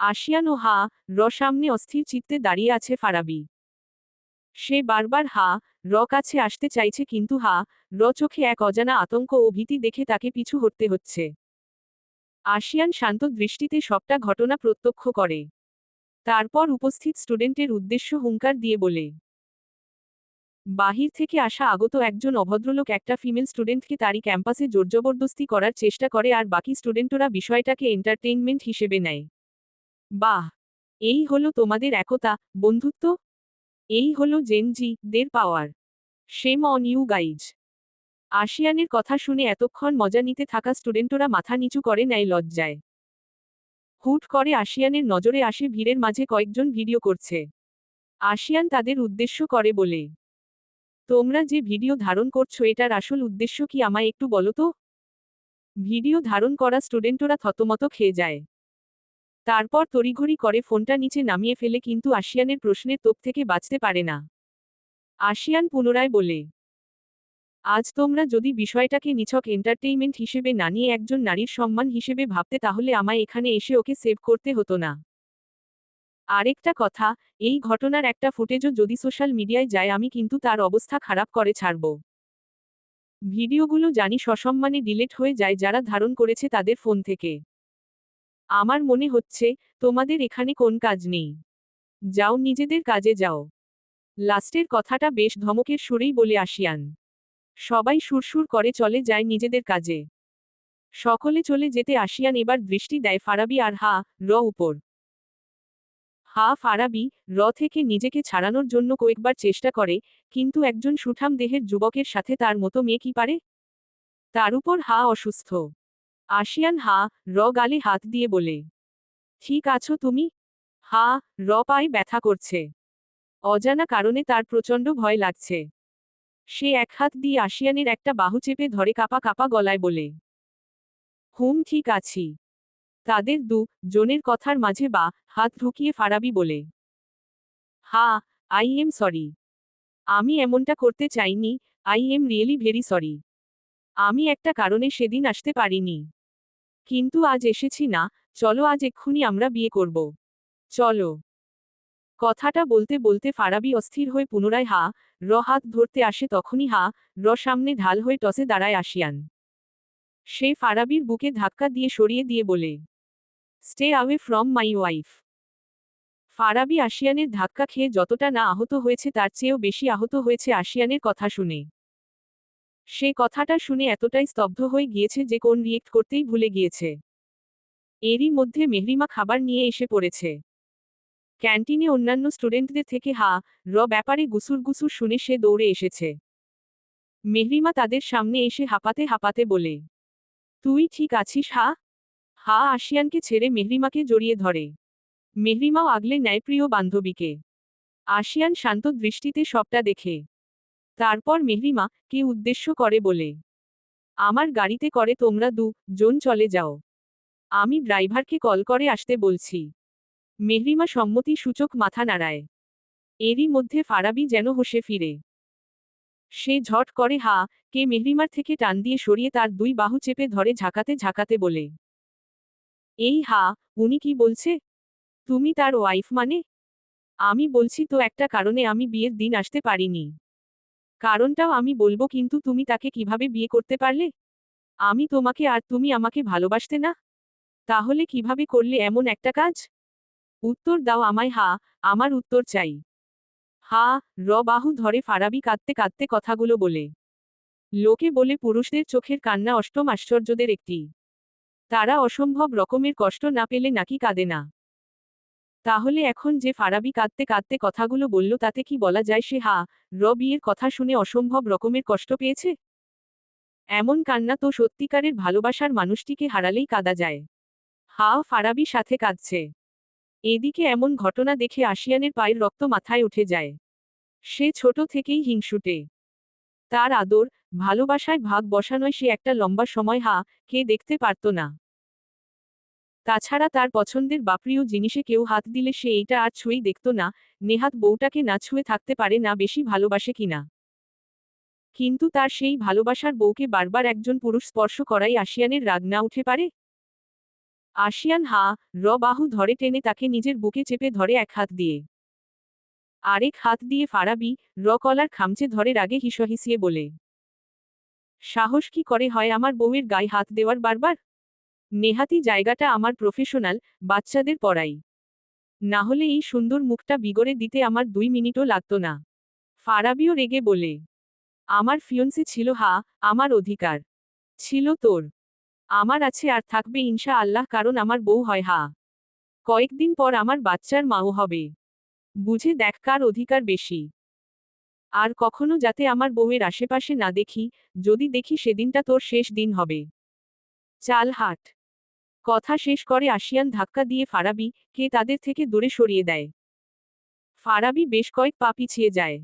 ASEAN ও হা, র সামনে অস্থির চিত্তে দাঁড়িয়ে আছে ফারাবি। সে বারবার, হা, র কাছে আসতে চাইছে কিন্তু, হা, র চোখে এক অজানা আতঙ্ক ও ভীতি দেখে তাকে পিছু হটতে হচ্ছে। আসিয়ান শান্ত দৃষ্টিতে সবটা ঘটনা প্রত্যক্ষ করে। তারপর উপস্থিত স্টুডেন্টের উদ্দেশ্য হুঙ্কার দিয়ে বলে, বাহির থেকে আসা আগত একজন অভদ্রলোক একটা ফিমেল স্টুডেন্টকে তারই ক্যাম্পাসে জোরজবরদস্তি করার চেষ্টা করে আর বাকি স্টুডেন্টরা বিষয়টাকে এন্টারটেইনমেন্ট হিসেবে নেয়। বাহ, এই হলো তোমাদের একতা, বন্ধুত্ব? এই হলো Gen Z there power shame on you guys আশিয়ানের কথা শুনে এতক্ষণ মজা নিতে থাকা স্টুডেন্টরা মাথা নিচু করে নেয় লজ্জায়। হুট করে আশিয়ানের নজরে আসে ভিড়ের মাঝে কয়েকজন ভিডিও করছে। আশিয়ান তাদের উদ্দেশ্য করে বলে, তোমরা যে ভিডিও ধারণ করছ এটার আসল উদ্দেশ্য কি আমায় একটু বলো তো? ভিডিও ধারণ করা স্টুডেন্টরা থতমত খেয়ে যায়। তারপর তড়িঘড়ি করে ফোনটা নিচে নামিয়ে ফেলে কিন্তু আশিয়ানের প্রশ্নের তোপ থেকে বাঁচতে পারে না। আশিয়ান পুনরায় বলে, আজ তোমরা যদি বিষয়টাকে নিছক এন্টারটেইনমেন্ট হিসেবে না নিয়ে একজন নারীর সম্মান হিসেবে ভাবতে তাহলে আমায় এখানে এসে ওকে সেভ করতে হতো না। আরেকটা কথা, এই ঘটনার একটা ফুটেজও যদি সোশ্যাল মিডিয়ায় যায় আমি কিন্তু তার অবস্থা খারাপ করে ছাড়ব। ভিডিওগুলো জানি সসম্মানে ডিলেট হয়ে যায় যারা ধারণ করেছে তাদের ফোন থেকে। আমার মনে হচ্ছে, তোমাদের এখানে কোন কাজ নেই। যাও নিজেদের কাজে যাও। লাস্টের কথাটা বেশ ধমকের সুরেই বলে আসিয়ান। সবাই সুরসুর করে চলে যায় নিজেদের কাজে। সকলে চলে যেতে আসিয়ান এবার দৃষ্টি দেয় ফারাবি আর হা, র উপর। হা, ফারাবি, র থেকে নিজেকে ছাড়ানোর জন্য কয়েকবার চেষ্টা করে, কিন্তু একজন সুঠাম দেহের যুবকের সাথে তার মতো মেয়ে কি পারে? তার উপর হা অসুস্থ। আসিয়ান হা, র গালে হাত দিয়ে বলে, ঠিক আছো তুমি? হা, র পায়ে ব্যথা করছে। অজানা কারণে তার প্রচণ্ড ভয় লাগছে। সে এক হাত দিয়ে আসিয়ানের একটা বাহু চেপে ধরে কাপা কাপা গলায় বলে, হুম, ঠিক আছি। তাদের দু জনের কথার মাঝে বা হাত ঢুকিয়ে ফারাবি বলে, হা, আই এম সরি। আমি এমনটা করতে চাইনি। I am really very sorry. আমি একটা কারণে সেদিন আসতে পারিনি। কিন্তু আজ এসেছি না, চলো আজ এক্ষুনি আমরা বিয়ে করব। চলো। কথাটা বলতে বলতে ফারাবি অস্থির হয়ে পুনরায় হা, র হাত ধরতে আসে তখনই হা, র সামনে ঢাল হয়ে টসে দাঁড়ায় আসিয়ান। সে ফারাবির বুকে ধাক্কা দিয়ে সরিয়ে দিয়ে বলে stay away from my wife Farabi আসিয়ানের ধাক্কা খেয়ে যতটা না আহত হয়েছে তার চেয়েও বেশি আহত হয়েছে আসিয়ানের কথা শুনে। সে কথাটা শুনে এতটাই স্তব্ধ হয়ে গিয়েছে যে কোন রিয়েক্ট করতেই ভুলে গিয়েছে। এরই মধ্যে মেহরিমা খাবার নিয়ে এসে পড়েছে। ক্যান্টিনে অন্যান্য স্টুডেন্টদের থেকে হা, র ব্যাপারে গুসুর গুসুর শুনে সে দৌড়ে এসেছে। মেহরিমা তাদের সামনে এসে হাঁপাতে হাঁপাতে বলে, তুই ঠিক আছিস, হা? হা আসিয়ানকে ছেড়ে মেহরিমাকে জড়িয়ে ধরে। মেহরিমাও আগলে ন্যায়প্রিয় বান্ধবীকে। আসিয়ান শান্ত দৃষ্টিতে সবটা দেখে তারপর মেহরিমা কে উদ্দেশ্য করে বলে, আমার গাড়িতে করে তোমরা দু জন চলে যাও। আমি ড্রাইভারকে কল করে আসতে বলছি মেহরিমা সম্মতি সূচক মাথা নাড়ায়। এরই মধ্যে ফারাবি যেন হোসে ফিরে। সে ঝট করে হা কে মেহরিমার থেকে টান দিয়ে সরিয়ে তার দুই বাহু চেপে ধরে ঝাঁকাতে ঝাঁকাতে বলে, এই হা, উনি কি বলছে? তুমি তার ওয়াইফ মানে? আমি বলছি তো একটা কারণে আমি বিয়ের দিন আসতে পারিনি। কারণটাও আমি বলব কিন্তু তুমি তাকে কীভাবে বিয়ে করতে পারলে? আমি তোমাকে আর তুমি আমাকে ভালোবাসতে না? তাহলে কীভাবে করলে এমন একটা কাজ? উত্তর দাও আমায়, হা, আমার উত্তর চাই। হা, র, বাহু ধরে ফারাবি কাঁদতে কাঁদতে কথাগুলো বলে। লোকে বলে পুরুষদের চোখের কান্না অষ্টম আশ্চর্যদের একটি। তারা অসম্ভব রকমের কষ্ট না পেলে নাকি কাঁদে না। তাহলে এখন যে ফারাবি কাঁদতে কাঁদতে কথাগুলো বলল, তাতে কি বলা যায় সে? হা র বিয়ের কথা শুনে অসম্ভব রকমের কষ্ট পেয়েছে? এমন কান্না তো সত্যিকারের ভালোবাসার মানুষটিকে হারালেই কাঁদা যায়। হা, ফারাবি সাথে কাঁদছে। এদিকে এমন ঘটনা দেখে আসিয়ানের পায়ের রক্ত মাথায় উঠে যায়। সে ছোট থেকেই হিংসুটে। তার আদর, ভালোবাসায় ভাগ বসানোয় সে একটা লম্বা সময়, হা, কে দেখতে পারত না। তাছাড়া তার পছন্দের বাপ্রিয় জিনিসে কেউ হাত দিলে সে এইটা আর ছুঁয়েই দেখত না, নেহাত বউটাকে না ছুঁয়ে থাকতে পারে না বেশি ভালোবাসে কিনা। কিন্তু তার সেই ভালোবাসার বউকে বারবার একজন পুরুষ স্পর্শ করাই আসিয়ানের রাগ না উঠে পারে? আশিয়ান হা, র বাহু ধরে টেনে তাকে নিজের বুকে চেপে ধরে এক হাত দিয়ে। আরেক হাত দিয়ে ফারাবি র কলার খামচে ধরে রাগে হিসহিসিয়ে বলে। সাহস কি করে হয় আমার বউয়ের গায়ে হাত দেওয়ার বারবার? নেহাতি জায়গাটা আমার প্রফেশনাল বাচ্চাদের পড়াই। না হলে এই সুন্দর মুখটা বিগড়ে দিতে আমার দুই মিনিটও লাগতো না। ফারাবিও রেগে বলে, আমার ফিয়ন্সে ছিল, হা, আমার অধিকার। ছিল তোর। আমার আছে আর থাকবে ইনশা আল্লাহ, কারণ আমার বউ হয়, হা। কয়েকদিন পর আমার বাচ্চার মাও হবে। বুঝে দেখ কার অধিকার বেশি। আর কখনো যাতে আমার বউয়ের আশেপাশে না দেখি, যদি দেখি সেদিনটা তোর শেষ দিন হবে। চাল হাট কথা শেষ করে আসিয়ান ধাক্কা দিয়ে ফারাবি কে তাদের থেকে দূরে সরিয়ে দেয়। ফারাবি বেশ কয়েক পা পিছিয়ে যায়।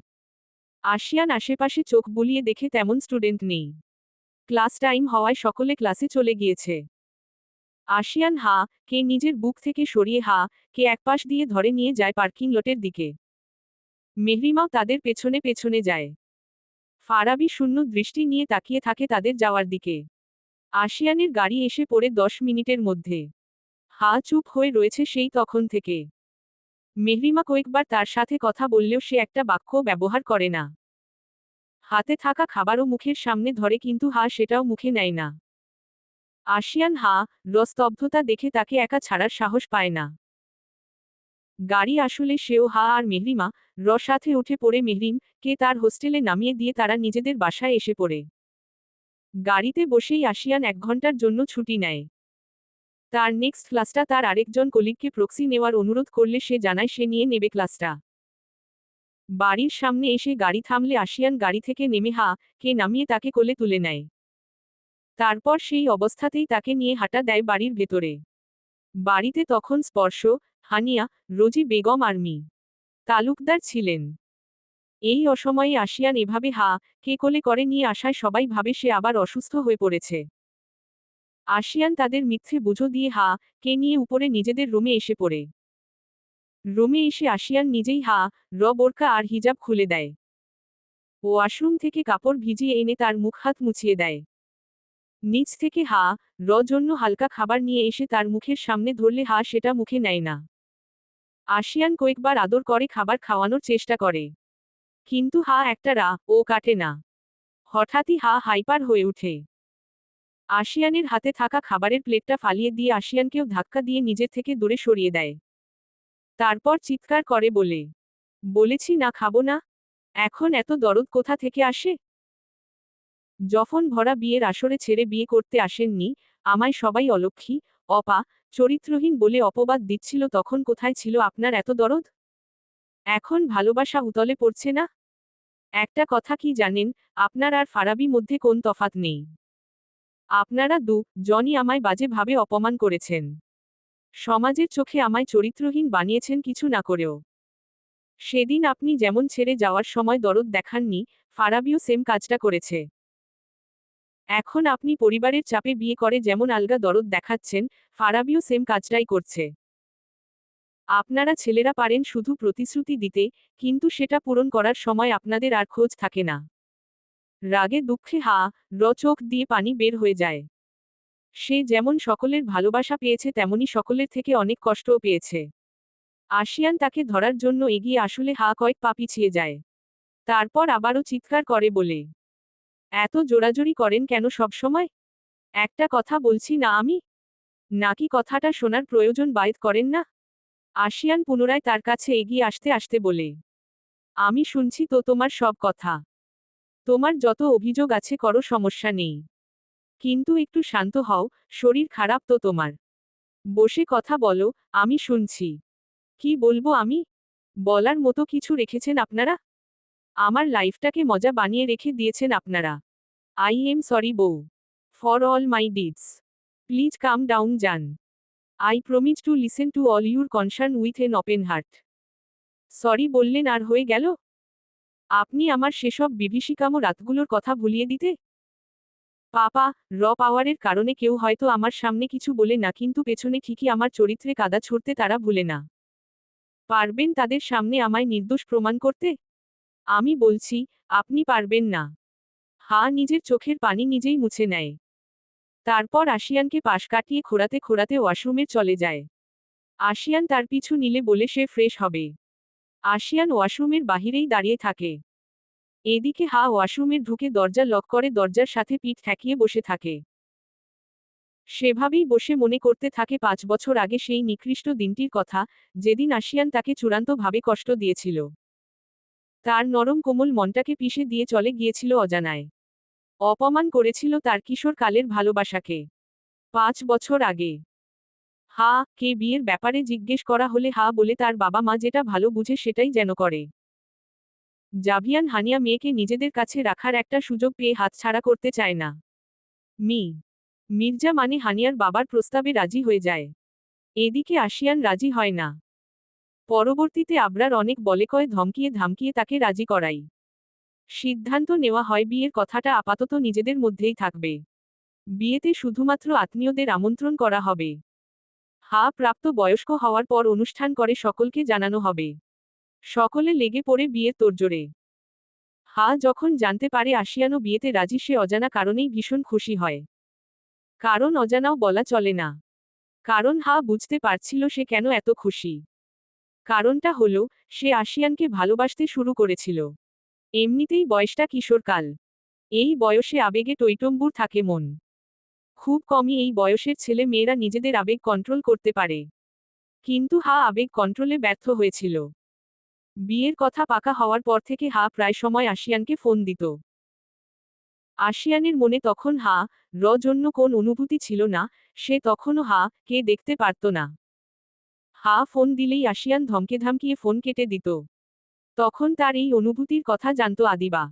আসিয়ান আশেপাশে চোখ বুলিয়ে দেখে তেমন স্টুডেন্ট নেই। ক্লাস টাইম হওয়ায় সকলে ক্লাসে চলে গিয়েছে। আসিয়ান হা কে নিজের বুক থেকে সরিয়ে হা কে একপাশ দিয়ে ধরে নিয়ে যায় পার্কিং লটের দিকে। মেহরিমাও তাদের পেছনে পেছনে যায়। ফারাবি শূন্য দৃষ্টি নিয়ে তাকিয়ে থাকে তাদের যাওয়ার দিকে। আসিয়ানের গাড়ি এসে পড়ে দশ মিনিটের মধ্যে। হা চুপ হয়ে রয়েছে সেই তখন থেকে। মেহরিমা কয়েকবার তার সাথে কথা বললেও সে একটা বাক্য ব্যবহার করে না। হাতে থাকা খাবারও মুখের সামনে ধরে কিন্তু হা সেটাও মুখে নেয় না। আসিয়ান হা রস্তব্ধতা দেখে তাকে একা ছাড়ার সাহস পায় না। গাড়ি আসলে সেও হা আর মেহরিমা, র সাথে উঠে পড়ে মেহরিম, কে তার হোস্টেলে নামিয়ে দিয়ে তারা নিজেদের বাসায় এসে পড়ে। গাড়িতে বসেই আসিয়ান এক ঘণ্টার জন্য ছুটি নেয়। তার নেক্সট ক্লাসটা তার আরেকজন কলিগকে প্রক্সি নেওয়ার অনুরোধ করলে সে জানায় সে নিয়ে নেবে ক্লাসটা বাড়ির সামনে এসে গাড়ি থামলে আসিয়ান গাড়ি থেকে নেমে হা, কে নামিয়ে তাকে কোলে তুলে নেয়। তারপর সেই অবস্থাতেই তাকে নিয়ে হাঁটা দেয় বাড়ির ভেতরে। বাড়িতে তখন স্পর্শ, হানিয়া, রোজি বেগম আর্মি তালুকদার ছিলেন। এই অসময়ে আসিয়ান এভাবে, হা, কে কোলে করে নিয়ে আসায় সবাই ভাবে সে আবার অসুস্থ হয়ে পড়েছে। আসিয়ান তাদের মিথ্যে বুঝো দিয়ে, হা, কে নিয়ে উপরে নিজেদের রুমে এসে পড়ে? রুমে এসে আসিয়ান নিজেই, হা, র বোরকা আর হিজাব খুলে দেয়। ওয়াশরুম থেকে কাপড় ভিজিয়ে এনে তার মুখ হাত মুছিয়ে দেয়। নিচ থেকে, হা, র জন্য হালকা খাবার নিয়ে এসে তার মুখের সামনে ধরলে, হা, সেটা মুখে নেয় না। আসিয়ান কয়েকবার আদর করে খাবার খাওয়ানোর চেষ্টা করে। কিন্তু হা একটা রা, ও কাটে না। হঠাৎই হা হাইপার হয়ে ওঠে আসিয়ানের হাতে থাকা খাবারের প্লেটটা ফালিয়ে দিয়ে আসিয়ানকেও ধাক্কা দিয়ে নিজের থেকে দূরে সরিয়ে দেয়। তারপর চিৎকার করে বলে, বলেছি না খাব না। এখন এত দরদ কোথা থেকে আসে? যখন ভরা বিয়ের আসরে ছেড়ে বিয়ে করতে আসেননি, আমায় সবাই অলক্ষী, অপা, চরিত্রহীন বলে অপবাদ দিচ্ছিল তখন কোথায় ছিল আপনার এত দরদ? এখন ভালোবাসা উতলে পড়ছে না? একটা কথা কি জানেন, আপনার আর ফারাবি মধ্যে কোন তফাত নেই? আপনারা দু, জনই আমায় বাজেভাবে অপমান করেছেন। সমাজের চোখে আমায় চরিত্রহীন বানিয়েছেন কিছু না করেও। সেদিন আপনি যেমন ছেড়ে যাওয়ার সময় দরদ দেখাননি, ফারাবিও সেম কাজটা করেছে। এখন আপনি পরিবারের চাপে বিয়ে করে যেমন আলগা দরদ দেখাচ্ছেন, ফারাবিও সেম কাজটাই করছে। আপনারা ছেলেরা পারেন শুধু প্রতিশ্রুতি দিতে, কিন্তু সেটা পূরণ করার সময় আপনাদের আর খোঁজ থাকে না। রাগে দুঃখে হা, র চোখ দিয়ে পানি বের হয়ে যায়। সে যেমন সকলের ভালোবাসা পেয়েছে, তেমনি সকলের থেকে অনেক কষ্টও পেয়েছে। আসিয়ান তাকে ধরার জন্য এগিয়ে আসলে হা কয়েক পা পিছিয়ে যায়। তারপর আবারও চিৎকার করে বলে, এত জোরাজোরি করেন কেন সবসময় একটা কথা বলছি না আমি? নাকি কথাটা শোনার প্রয়োজন বায়ত করেন না? আসিয়ান পুনরায় তার কাছে এগিয়ে আসতে আসতে বলে, আমি শুনছি তো তোমার সব কথা। তোমার যত অভিযোগ আছে করো, সমস্যা নেই। কিন্তু একটু শান্ত হও, শরীর খারাপ তো তোমার। বসে কথা বলো, আমি শুনছি। কি বলব আমি? বলার মতো কিছু রেখেছেন আপনারা? আমার লাইফটাকে মজা বানিয়ে রেখে দিয়েছেন আপনারা। আই এম সরি বউ for all my deeds. Please come down, যান। I promise to listen to all your concern with an open heart sorry বললেন আর হয়ে গেল? আপনি আমার সেসব বিভীষিকাম রাতগুলোর কথা ভুলিয়ে দিতে? পাপা, র পাওয়ারের কারণে কেউ হয়তো আমার সামনে কিছু বলে না, কিন্তু পেছনে ঠিকই আমার চরিত্রে কাদা ছুড়তে তারা ভুলে না। পারবেন তাদের সামনে আমায় নির্দোষ প্রমাণ করতে? আমি বলছি, আপনি পারবেন না। হা, নিজের চোখের পানি নিজেই মুছে নেয়। তারপর আশিয়ানকে পাশ কাটিয়ে খোরাতে খোরাতে ওয়াশরুমে চলে যায়। আশিয়ান তার পিছু নিলে বলে সে ফ্রেশ হবে। আশিয়ান ওয়াশরুমের বাহিরেই দাঁড়িয়ে থাকে। এদিকে হা ওয়াশরুমের ঢুকে দরজা লক করে দরজার সাথে পিঠ ঠেকিয়ে বসে থাকে। সেভাবেই বসে মনে করতে থাকে পাঁচ বছর আগে সেই নিকৃষ্ট দিনটির কথা, যেদিন আশিয়ান তাকে চূড়ান্তভাবে কষ্ট দিয়েছিল। তার নরম কোমল মনটাকে পিষে দিয়ে চলে গিয়েছিল অজানায়। অপমান করেছিল তার কিশোর কালের ভালোবাসাকে। পাঁচ বছর আগে। হা, কে বিয়ের ব্যাপারে জিজ্ঞেস করা হলে হা বলে তার বাবা মা যেটা ভালো বুঝে সেটাই যেন করে। জাভিয়ান হানিয়া মেয়েকে নিজেদের কাছে রাখার একটা সুযোগ পেয়ে হাতছাড়া করতে চায় না। মি। মির্জা মানে হানিয়ার বাবার প্রস্তাবে রাজি হয়ে যায়। এদিকে আশিয়ান রাজি হয় না। পরবর্তীতে আবরার অনেক বলে কয় ধমকিয়ে ধামকিয়ে তাকে রাজি করাই। সিদ্ধান্ত নেওয়া হয় বিয়ের কথাটা আপাতত নিজেদের মধ্যেই থাকবে। বিয়েতে শুধুমাত্র আত্মীয়দের আমন্ত্রণ করা হবে। হা, প্রাপ্ত বয়স্ক হওয়ার পর অনুষ্ঠান করে সকলকে জানানো হবে। সকলে লেগে পড়ে বিয়ের তোরজোরে হা, যখন জানতে পারে আশিয়ানো বিয়েতে রাজি, সে অজানা কারণেই ভীষণ খুশি হয়। কারণ অজানাও বলা চলে না। কারণ হা, বুঝতে পারছিল সে কেন এত খুশি। কারণটা হলো, সে আসিয়ানকে ভালোবাসতে শুরু করেছিল। এমনিতেই বয়সটা কিশোরকাল এই বয়সে আবেগে টৈটম্বুর থাকে মন। খুব কমই এই বয়সের ছেলে মেয়েরা নিজেদের আবেগ কন্ট্রোল করতে পারে। কিন্তু হা আবেগ কন্ট্রোলে ব্যর্থ হয়েছিল। বিয়ের কথা পাকা হওয়ার পর থেকে হা প্রায় সময় আশিয়ানকে ফোন দিত। আশিয়ানের মনে তখন হা, র জন্য কোন অনুভূতি ছিল না, সে তখনও হা, কে দেখতে পারত না। হা ফোন দিলেই আশিয়ান ধমকে ধামকিয়ে ফোন কেটে দিত। তখন তার এই অনুভূতির কথা জানত আদিবা।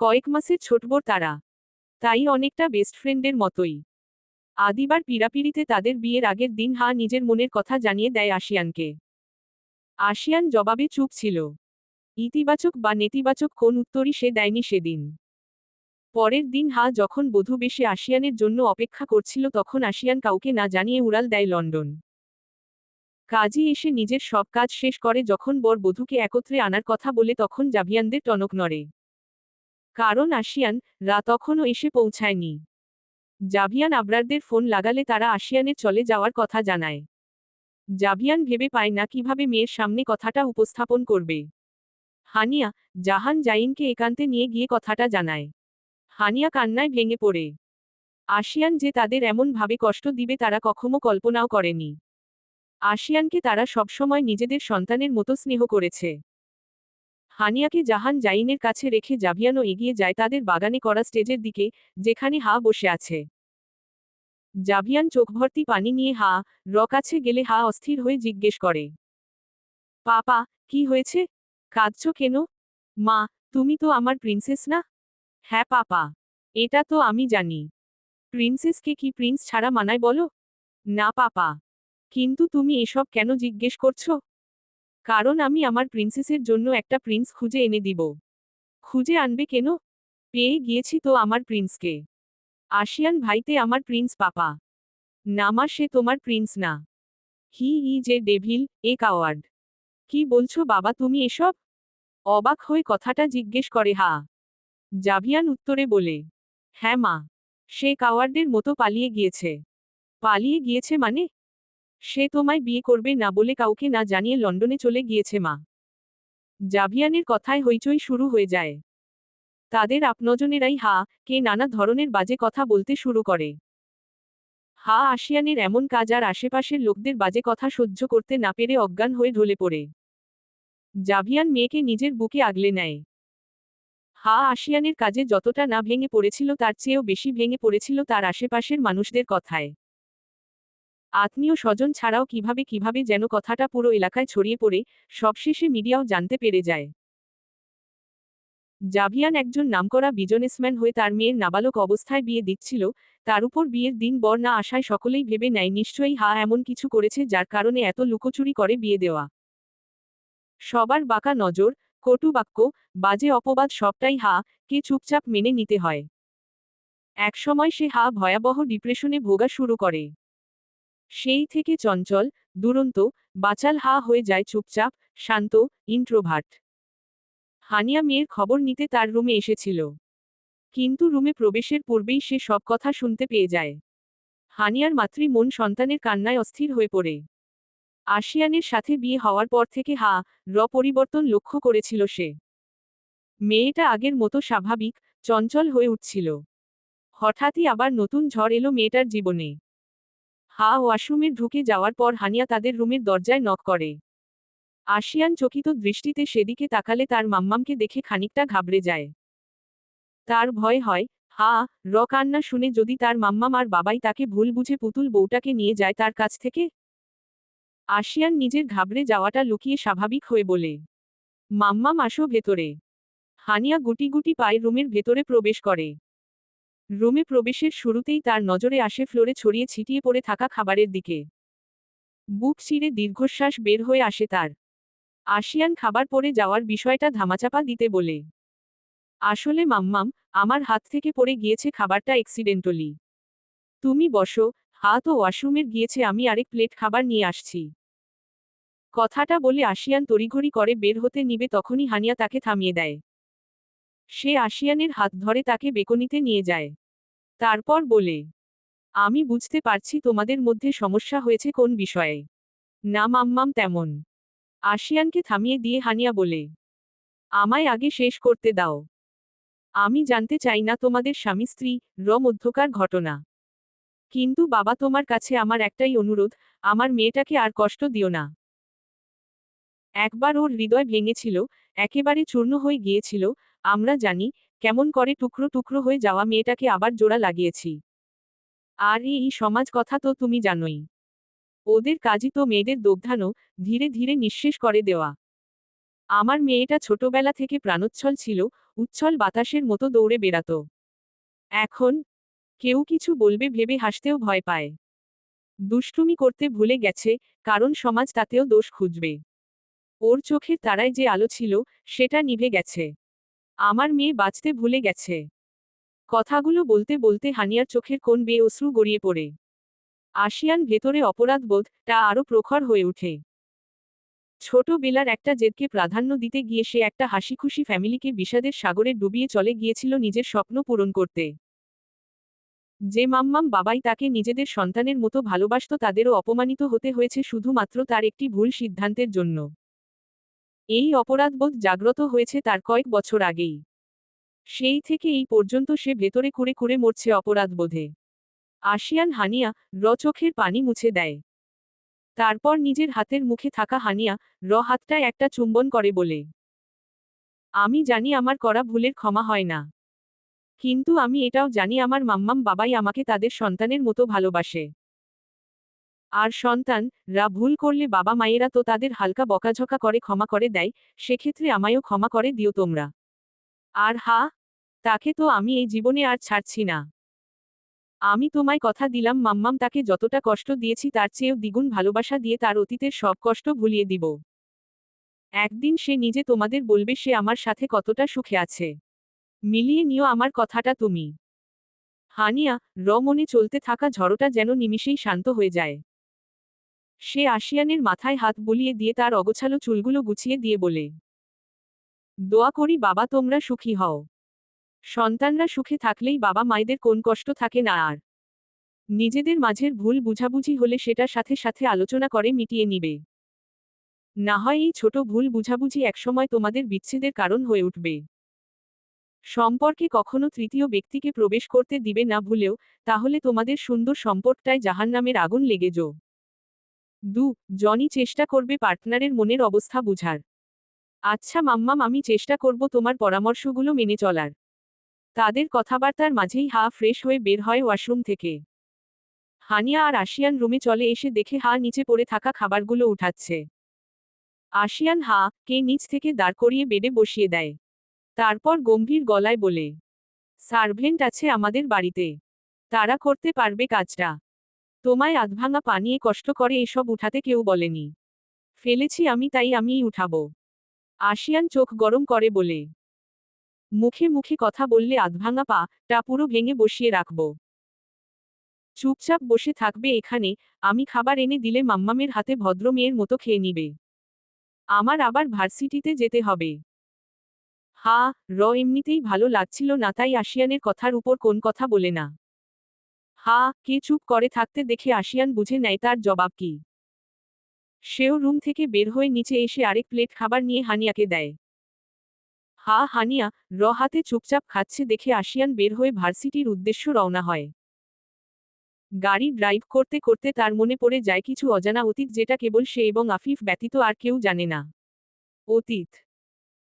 কয়েক মাসের ছোটবর তারা। তাই অনেকটা বেস্ট ফ্রেন্ডের মতোই। আদিবার পিড়াপিড়িতে তাদের বিয়ের আগের দিন হা নিজের মনের কথা জানিয়ে দেয় আশিয়ানকে। আশিয়ান জবাবে চুপ ছিল। ইতিবাচক বা নেতিবাচক কোন উত্তরই সে দেয়নি সেদিন। পরের দিন হা যখন বধূ বেশে আশিয়ানের জন্য অপেক্ষা করছিল তখন আশিয়ান কাউকে না জানিয়ে উড়াল দেয় লন্ডন। কাজী এসে নিজের সব কাজ শেষ করে যখন বর বধূকে একত্রে আনার কথা বলে তখন জাভিয়ানদের টনক নড়ে। কারণ আশিয়ান রা তখনও এসে পৌঁছায়নি। জাভিয়ান আবরারদের ফোন লাগালে তারা আশিয়ানের চলে যাওয়ার কথা জানায়। জাভিয়ান ভেবে পায় না কীভাবে মেয়ের সামনে কথাটা উপস্থাপন করবে। হানিয়া, জাহান জাইনকে একান্তে নিয়ে গিয়ে কথাটা জানায়। হানিয়া কান্নায় ভেঙে পড়ে। আশিয়ান যে তাদের এমনভাবে কষ্ট দিবে তারা কখনো কল্পনাও করেনি। আশিয়ানকে তারা সবসময় নিজেদের সন্তানের মতো স্নেহ করেছে। হানিয়াকে জাহান জাইনের কাছে রেখে জাভিয়ানো এগিয়ে যায় তাদের বাগানে করা স্টেজের দিকে, যেখানে হা বসে আছে। জাভিয়ান চোখভর্তি পানি নিয়ে হা র কাছে গেলে হা অস্থির হয়ে জিজ্ঞেস করে। পাপা, কি হয়েছে? কাঁদছ কেন? মা, তুমি তো আমার প্রিন্সেস না? হ্যাঁ পাপা, এটা তো আমি জানি। প্রিন্সেসকে কি প্রিন্স ছাড়া মানায় বলো? না পাপা। কিন্তু তুমি এসব কেন জিজ্ঞেস করছ? কারণ আমি আমার প্রিন্সেসের জন্য একটা প্রিন্স খুঁজে এনে দিব। খুঁজে আনবে কেন? পেয়ে গিয়েছি তো আমার প্রিন্সকে। আশিয়ান ভাইতে আমার প্রিন্স পাপা। নামা সে তোমার প্রিন্স না। হি ই যে ডেভিল, এ কাওয়ার্ড। কি বলছো বাবা তুমি এসব? অবাক হয়ে কথাটা জিজ্ঞেস করে হা। জাভিয়ান উত্তরে বলে হ্যাঁ মা। সে কাওয়ার্ডের মতো পালিয়ে গিয়েছে। পালিয়ে গিয়েছে মানে? সে তোমায় বিয়ে করবে না বলে কাউকে না জানিয়ে লন্ডনে চলে গিয়েছে মা। জাভিয়ানের কথায় হইচই শুরু হয়ে যায়। তাদের আপনজনেরাই হা, কে নানা ধরনের বাজে কথা বলতে শুরু করে। হা আশিয়ানের এমন কাজ আর আশেপাশের লোকদের বাজে কথা সহ্য করতে না পেরে অজ্ঞান হয়ে ঢলে পড়ে। জাভিয়ান মেয়েকে নিজের বুকে আগলে নেয়। হা আশিয়ানের কাজে যতটা না ভেঙে পড়েছিল তার চেয়েও বেশি ভেঙে পড়েছিল তার আশেপাশের মানুষদের কথায়। আত্মীয় স্বজন ছাড়াও কীভাবে কীভাবে যেন কথাটা পুরো এলাকায় ছড়িয়ে পড়ে, সবশেষে মিডিয়াও জানতে পেরে যায়। জাভিয়ান একজন নামকরা বিজনেসম্যান হয়ে তার মেয়ের নাবালক অবস্থায় বিয়ে দিচ্ছিল, তার উপর বিয়ের দিন বর না আসায় সকলেই ভেবে নেয়, নিশ্চয়ই হা এমন কিছু করেছে যার কারণে এত লুকোচুরি করে বিয়ে দেওয়া। সবার বাঁকা নজর, কটু বাক্য, বাজে অপবাদ সবটাই হা, কে চুপচাপ মেনে নিতে হয়। একসময় সে হা ভয়াবহ ডিপ্রেশনে ভোগা শুরু করে। সেই থেকে চঞ্চল, দুরন্ত, বাচাল হা হয়ে যায় চুপচাপ, শান্ত ইন্ট্রোভার্ট হানিয়া মেয়ের খবর নিতে তার রুমে এসেছিল। কিন্তু রুমে প্রবেশের পূর্বেই সে সব কথা শুনতে পেয়ে যায়। হানিয়ার মাতৃ মন সন্তানের কান্নায় অস্থির হয়ে পড়ে। আশিয়ানের সাথে বিয়ে হওয়ার পর থেকে হা, র পরিবর্তন লক্ষ্য করেছিল সে। মেয়েটা আগের মতো স্বাভাবিক, চঞ্চল হয়ে উঠছিল। হঠাৎই আবার নতুন ঝড় এলো মেয়েটার জীবনে। হা ওয়াশরুমের ঢুকে যাওয়ার পর হানিয়া তাদের রুমের দরজায় নক করে। আশিয়ান চকিত দৃষ্টিতে সেদিকে তাকালে তার মাম্মামকে দেখে খানিকটা ঘাবড়ে যায়। তার ভয় হয়, হা, র কান্না শুনে যদি তার মাম্মাম আর বাবাই তাকে ভুল বুঝে পুতুল বউটাকে নিয়ে যায় তার কাছ থেকে? আশিয়ান নিজের ঘাবড়ে যাওয়াটা লুকিয়ে স্বাভাবিক হয়ে বলে, মাম্মাম আসো ভেতরে। হানিয়া গুটি গুটি পায়ে রুমের ভেতরে প্রবেশ করে। রুমে প্রবেশের শুরুতেই তার নজরে আসে ফ্লোরে ছড়িয়ে ছিটিয়ে পড়ে থাকা খাবারের দিকে। বুক চিরে দীর্ঘশ্বাস বের হয়ে আসে তার। আশিয়ান খাবার পরে যাওয়ার বিষয়টা ধামাচাপা দিতে বলে, আসলে মাম্মাম, আমার হাত থেকে পড়ে গিয়েছে খাবারটা অ্যাক্সিডেন্টালি তুমি বসো, হাত ও ওয়াশরুমের গিয়েছে আমি আরেক প্লেট খাবার নিয়ে আসছি। কথাটা বলে আশিয়ান তড়িঘড়ি করে বের হতে নিবে তখনই হানিয়া তাকে থামিয়ে দেয়। সে আশিয়ানের হাত ধরে তাকে বেকনিতে নিয়ে যায়। তারপর বলে, আমি বুঝতে পারছি তোমাদের মধ্যে সমস্যা হয়েছে কোন বিষয়ে। না মাম্মাম তেমন আশিয়ানকে থামিয়ে দিয়ে হানিয়া বলে, আমায় আগে শেষ করতে দাও। আমি জানতে চাই না তোমাদের স্বামী স্ত্রী র মধ্যকার ঘটনা। কিন্তু বাবা তোমার কাছে আমার একটাই অনুরোধ, আমার মেয়েটাকে আর কষ্ট দিও না। একবার ওর হৃদয় ভেঙেছিল, একেবারে চূর্ণ হয়ে গিয়েছিল, আমরা জানি, কেমন করে টুকরো টুকরো হয়ে যাওয়া মেয়েটাকে আবার জোড়া লাগিয়েছি। আর এই সমাজ কথা তো তুমি জানোই। ওদের কাজই তো মেয়েদের দগ্ধানো, ধীরে ধীরে নিঃশেষ করে দেওয়া। আমার মেয়েটা ছোটবেলা থেকে প্রাণোচ্ছল ছিল, উচ্ছল বাতাসের মতো দৌড়ে বেড়াত। এখন, কেউ কিছু বলবে ভেবে হাসতেও ভয় পায়। দুষ্টুমি করতে ভুলে গেছে, কারণ সমাজ তাতেও দোষ খুঁজবে। ওর চোখের তারায় যে আলো ছিল, সেটা নিভে গেছে। আমার মেয়ে বাঁচতে ভুলে গেছে। কথাগুলো বলতে বলতে হানিয়ার চোখের কোন বেয়ে অশ্রু গড়িয়ে পড়ে। আসিয়ান ভেতরে অপরাধবোধ তা আরও প্রখর হয়ে ওঠে। ছোটবেলার একটা জেদকে প্রাধান্য দিতে গিয়ে সে একটা হাসিখুশি ফ্যামিলিকে বিষাদের সাগরে ডুবিয়ে চলে গিয়েছিল নিজের স্বপ্ন পূরণ করতে। যে মাম্মাম বাবাই তাকে নিজেদের সন্তানের মতো ভালোবাসত তাদেরও অপমানিত হতে হয়েছে শুধুমাত্র তার একটি ভুল সিদ্ধান্তের জন্য। এই অপরাধবোধ জাগ্রত হয়েছে তার কয়েক বছর আগেই। সেই থেকে এই পর্যন্ত সে ভেতরে কুড়ে কুড়ে মরছে অপরাধবোধে। আসিয়ান হানিয়া, র চোখের পানি মুছে দেয়। তারপর নিজের হাতের মুখে থাকা হানিয়া, র হাতটায় একটা চুম্বন করে বলে, আমি জানি আমার করা ভুলের ক্ষমা হয় না। কিন্তু আমি এটাও জানি আমার মাম্মাম বাবাই আমাকে তাদের সন্তানের মতো ভালোবাসে। আর সন্তান, রা ভুল করলে বাবা মায়েরা তো তাদের হালকা বকাঝকা করে, ক্ষমা করে দেয়, সেক্ষেত্রে আমায়ও ক্ষমা করে দিও তোমরা। আর হা, তাকে তো আমি এই জীবনে আর ছাড়ছি না। আমি তোমায় কথা দিলাম, মাম্মাম তাকে যতটা কষ্ট দিয়েছি তার চেয়েও দ্বিগুণ ভালোবাসা দিয়ে তার অতীতের সব কষ্ট ভুলিয়ে দিব। একদিন সে নিজে তোমাদের বলবে সে আমার সাথে কতটা সুখে আছে। মিলিয়ে নিও আমার কথাটা তুমি। হানিয়া, র মনে চলতে থাকা ঝড়টা যেন নিমিষেই শান্ত হয়ে যায়। সে আশিয়ানের মাথায় হাত বুলিয়ে দিয়ে তার অগোছালো চুলগুলো গুছিয়ে দিয়ে বলে, দোয়া করি বাবা তোমরা সুখী হও। সন্তানরা সুখে থাকলেই বাবা মায়েদের কোন কষ্ট থাকে না আর। নিজেদের মাঝের ভুল বুঝাবুঝি হলে সেটা সাথে সাথে আলোচনা করে মিটিয়ে নিবে। না হয় এই ছোট ভুল বুঝাবুঝি একসময় তোমাদের বিচ্ছেদের কারণ হয়ে উঠবে। সম্পর্কে কখনো তৃতীয় ব্যক্তিকে প্রবেশ করতে দিবে না ভুলেও, তাহলে তোমাদের সুন্দর সম্পর্কটায় জাহান্নামের আগুন লেগে যো দু, জনি চেষ্টা করবে পার্টনারের মনের অবস্থা বুঝার। আচ্ছা মাম্মাম, আমি চেষ্টা করব তোমার পরামর্শগুলো মেনে চলার। তাদের কথাবার্তার মাঝেই হা ফ্রেশ হয়ে বের হয় ওয়াশরুম থেকে। হানিয়া আর আশিয়ান রুমে চলে এসে দেখে হা নিচে পড়ে থাকা খাবারগুলো উঠাচ্ছে। আশিয়ান হা, কে নিচ থেকে দাঁড় করিয়ে বেডে বসিয়ে দেয়। তারপর গম্ভীর গলায় বলে, সার্ভেন্ট আছে আমাদের বাড়িতে। তারা করতে পারবে কাজটা। তোমায় আধভাঙা পানিয়ে কষ্ট করে এসব উঠাতে কেউ বলেনি। ফেলেছি আমি, তাই আমিই উঠাবো। আশিয়ান চোখ গরম করে বলে, মুখে মুখে কথা বললে আধভাঙা পা টা পুরো ভেঙে বসিয়ে রাখব। চুপচাপ বসে থাকবে এখানে, আমি খাবার এনে দিলে মাম্মামের হাতে ভদ্র মেয়ের মতো খেয়ে নিবে। আমার আবার ভার্সিটিতে যেতে হবে। হা, র, এমনিতেই ভালো লাগছিল না, তাই আশিয়ানের কথার উপর কোন কথা বলে না। হা, কে চুপ করে থাকতে দেখে আসিয়ান বুঝে নেয় তার জবাব কি। সেও রুম থেকে বের হয়ে নিচে এসে আরেক প্লেট খাবার নিয়ে হানিয়াকে দেয়। হা, হানিয়া, র হাতে চুপচাপ খাচ্ছে দেখে আসিয়ান বের হয়ে ভার্সিটির উদ্দেশ্য রওনা হয়। গাড়ি ড্রাইভ করতে করতে তার মনে পড়ে যায় কিছু অজানা অতীত যেটা কেবল সে এবং আফিফ ব্যতীত আর কেউ জানে না। অতীত।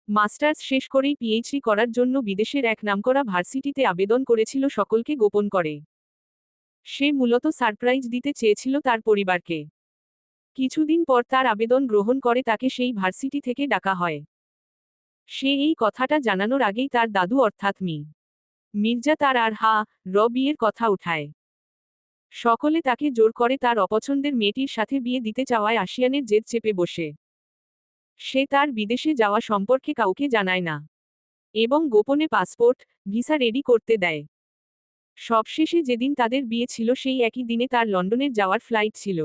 মাস্টার্স শেষ করেই পিএইচডি করার জন্য বিদেশের এক নামকরা ভার্সিটিতে আবেদন করেছিল সকলকে গোপন করে। সে মূলত সারপ্রাইজ দিতে চেয়েছিল তার পরিবারকে। কিছুদিন পর তার আবেদন গ্রহণ করে তাকে সেই ভার্সিটি থেকে ডাকা হয়। সে এই কথাটা জানানোর আগেই তার দাদু অর্থাৎ মি। মির্জা তার আর হা, র বিয়ের কথা উঠায়। সকলে তাকে জোর করে তার অপছন্দের মেয়েটির সাথে বিয়ে দিতে চাওয়ায় আসিয়ানের জেদ চেপে বসে। সে তার বিদেশে যাওয়া সম্পর্কে কাউকে জানায় না। এবং গোপনে পাসপোর্ট, ভিসা রেডি করতে দেয়। সবশেষে যেদিন তাদের বিয়ে ছিল সেই একই দিনে তার লন্ডনের যাওয়ার ফ্লাইট ছিল।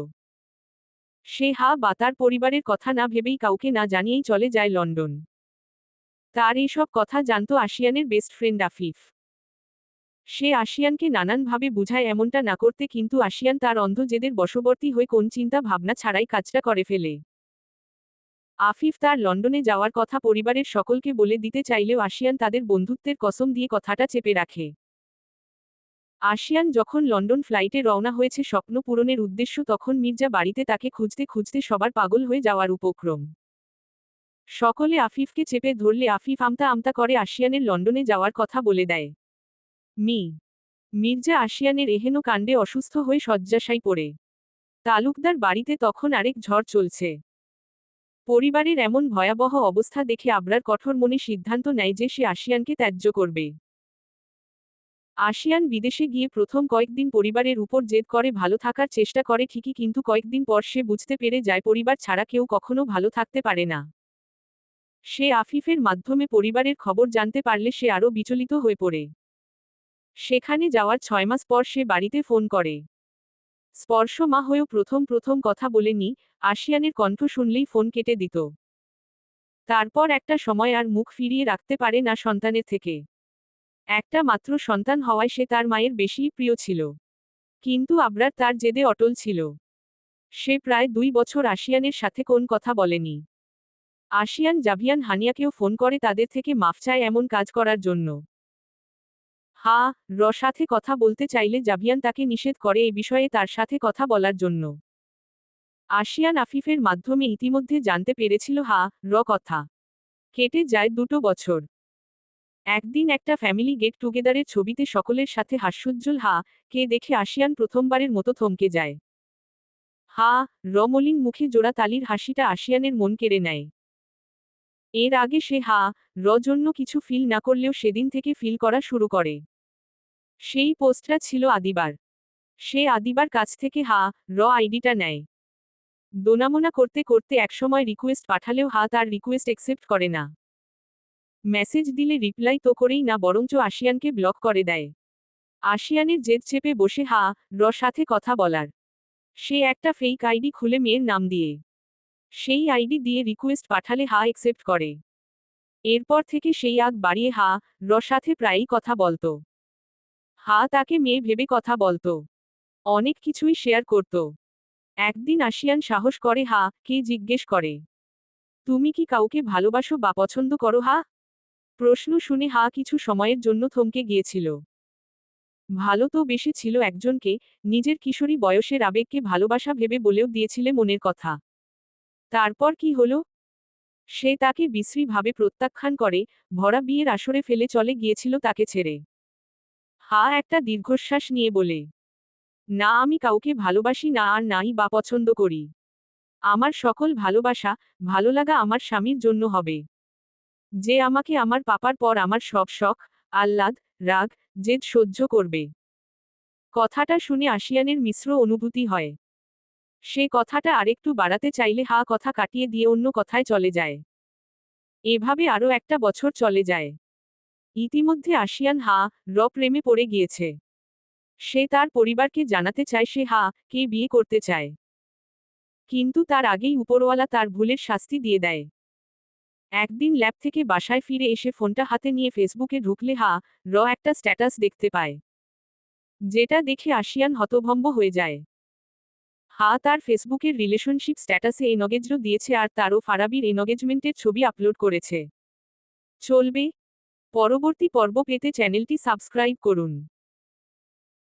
সে হা বা তার পরিবারের কথা না ভেবেই কাউকে না জানিয়েই চলে যায় লন্ডন। তার এসব কথা জানত আসিয়ানের বেস্ট ফ্রেন্ড আফিফ। সে আসিয়ানকে নানানভাবে বুঝায় এমনটা না করতে কিন্তু আসিয়ান তার অন্ধ জেদের বশবর্তী হয়ে কোন চিন্তা ভাবনা ছাড়াই কাজটা করে ফেলে। আফিফ তার লন্ডনে যাওয়ার কথা পরিবারের সকলকে বলে দিতে চাইলেও আসিয়ান তাদের বন্ধুত্বের কসম দিয়ে কথাটা চেপে রাখে। আসিয়ান যখন লন্ডন ফ্লাইটে রওনা হয়েছে স্বপ্ন পূরণের উদ্দেশ্য, তখন মির্জা বাড়িতে তাকে খুঁজতে খুঁজতে সবার পাগল হয়ে যাওয়ার উপক্রম। সকলে আফিফকে চেপে ধরলে আফিফ আমতা আমতা করে আশিয়ানের লন্ডনে যাওয়ার কথা বলে দেয়। মি। মির্জা আসিয়ানের এহেন কাণ্ডে অসুস্থ হয়ে শয্যাশায়ী পড়ে। তালুকদার বাড়িতে তখন আরেক ঝড় চলছে। পরিবারের এমন ভয়াবহ অবস্থা দেখে আবরার কঠোর মনে সিদ্ধান্ত নেয় যে সে আসিয়ানকে ত্যায্য করবে। আসিয়ান বিদেশে গিয়ে প্রথম কয়েকদিন পরিবারের উপর জেদ করে, ভালো থাকার চেষ্টা করে ঠিকই, কিন্তু কয়েকদিন পর সে বুঝতে পেরে যায়, পরিবার ছাড়া কেউ কখনো ভালো থাকতে পারে না। সে আফিফের মাধ্যমে পরিবারের খবর জানতে পারলে সে আরও বিচলিত হয়ে পড়ে। সেখানে যাওয়ার ছয় মাস পর সে বাড়িতে ফোন করে। স্পর্শ মা হয়েও প্রথম প্রথম কথা বলেনি আসিয়ানের কণ্ঠ শুনলেই ফোন কেটে দিত। তারপর একটা সময় আর মুখ ফিরিয়ে রাখতে পারে না সন্তানের থেকে। একটা মাত্র সন্তান হওয়ায় সে তার মায়ের বেশি প্রিয় ছিল। কিন্তু আবরার তার জেদে অটল ছিল। সে প্রায় দুই বছর আসিয়ানের সাথে কোন কথা বলেনি। আসিয়ান জাভিয়ান হানিয়াকেও ফোন করে তাদের থেকে মাফ চায় এমন কাজ করার জন্য। হা, র সাথে কথা বলতে চাইলে জাভিয়ান তাকে নিষেধ করে এ বিষয়ে তার সাথে কথা বলার জন্য। আসিয়ান আফিফের মাধ্যমে ইতিমধ্যে জানতে পেরেছিল হা, র কথা। কেটে যায় দুটো বছর। একদিন একটা ফ্যামিলি গেট টুগেদারের ছবিতে সকলের সাথে হাস্যোজ্জ্বল হা, কে দেখে আসিয়ান প্রথমবারের মতো থমকে যায়। হা, রমলিন মুখে জোড়া তালির হাসিটা আসিয়ানের মন কেড়ে নেয়। এর আগে সে হা, র জন্য কিছু ফিল না করলেও সেদিন থেকে ফিল করা শুরু করে। সেই পোস্টটা ছিল আদিবার। সে আদিবার কাছ থেকে হা, র আইডিটা নেয়। দোনামোনা করতে করতে একসময় রিকোয়েস্ট পাঠালেও হা তার রিকোয়েস্ট একসেপ্ট করে না। মেসেজ দিলে রিপ্লাই তো করেই না, বরঞ্চ আসিয়ানকে ব্লক করে দেয়। আসিয়ানের জেদ চেপে বসে হা, র সাথে কথা বলার। সে একটা ফেক আইডি খুলে মেয়ের নাম দিয়ে। সেই আইডি দিয়ে রিকোয়েস্ট পাঠালে হা একসেপ্ট করে। এরপর থেকে সেই আগ বাড়িয়ে হা, র সাথে প্রায়ই কথা বলতো। হা তাকে মেয়ে ভেবে কথা বলতো। অনেক কিছুই শেয়ার করত। একদিন আসিয়ান সাহস করে হা, কে জিজ্ঞেস করে, তুমি কি কাউকে ভালোবাসো বা পছন্দ করো হা? প্রশ্ন শুনে হা কিছু সময়ের জন্য থমকে গিয়েছিল। ভালো তো বেশি ছিল একজনকে, নিজের কিশোরী বয়সের আবেগকে ভালোবাসা ভেবে বলেও দিয়েছিলে মনের কথা। তারপর কি হলো? সে তাকে বিশ্রীভাবে প্রত্যাখ্যান করে, ভরা বিয়ের আসরে ফেলে চলে গিয়েছিল তাকে ছেড়ে। হা একটা দীর্ঘশ্বাস নিয়ে বলে, না, আমি কাউকে ভালোবাসি না আর নাই বা পছন্দ করি। আমার সকল ভালোবাসা, ভালো লাগা আমার স্বামীর জন্য হবে। যে আমাকে আমার পাপার পর আমার সব শখ, আহ্লাদ, রাগ, জেদ সহ্য করবে। কথাটা শুনে আসিয়ানের মিশ্র অনুভূতি হয়। সে কথাটা আরেকটু বাড়াতে চাইলে হা কথা কাটিয়ে দিয়ে অন্য কথায় চলে যায়। এভাবে আরও একটা বছর চলে যায়। ইতিমধ্যে আসিয়ান হা, র প্রেমে পড়ে গিয়েছে। সে তার পরিবারকে জানাতে চায় সে হা, কে বিয়ে করতে চায়। কিন্তু তার আগেই উপরওয়ালা তার ভুলের শাস্তি দিয়ে দেয়। একদিন ল্যাব থেকে বাসায় ফিরে এসে ফোনটা হাতে নিয়ে ফেসবুকে ঢুকলে হা, র একটা স্ট্যাটাস দেখতে পায়। যেটা দেখে আশিয়ান হতভম্ব হয়ে যায়। হা, তার ফেসবুকের রিলেশনশিপ স্ট্যাটাসে এনগেজরও দিয়েছে আর তারও ফারাবির এনগেজমেন্টের ছবি আপলোড করেছে। চলবে। পরবর্তী পর্ব পেতে চ্যানেলটি সাবস্ক্রাইব করুন।